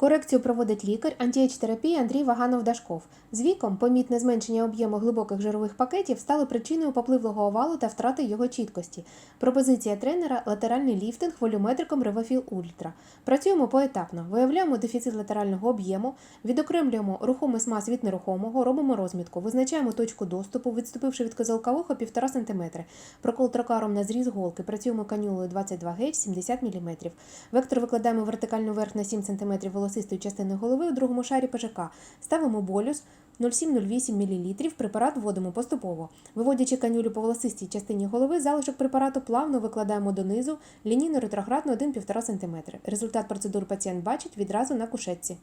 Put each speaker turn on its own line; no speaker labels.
Корекцію проводить лікар антіеч-терапії Андрій Ваганов-Дашков. З віком помітне зменшення об'єму глибоких жирових пакетів стало причиною попливлого овалу та втрати його чіткості. Пропозиція тренера латеральний ліфтинг волюметриком Ревофіл Ультра. Працюємо поетапно, виявляємо дефіцит латерального об'єму, відокремлюємо рухомий смаз від нерухомого, робимо розмітку, визначаємо точку доступу, відступивши від козелка вуха 1,5 см. Прокол трокаром на зріз голки. Працюємо канюлою 22 гейдж 70 мм. Вектор викладаємо вертикально вверх на 7 см волосистої частини голови у другому шарі ПЖК. Ставимо болюс 0,7-0,8 мл. Препарат вводимо поступово. Виводячи канюлю по волосистій частині голови, залишок препарату плавно викладаємо донизу, лінійно ретроградно 1,5 см. Результат процедур пацієнт бачить відразу на кушетці.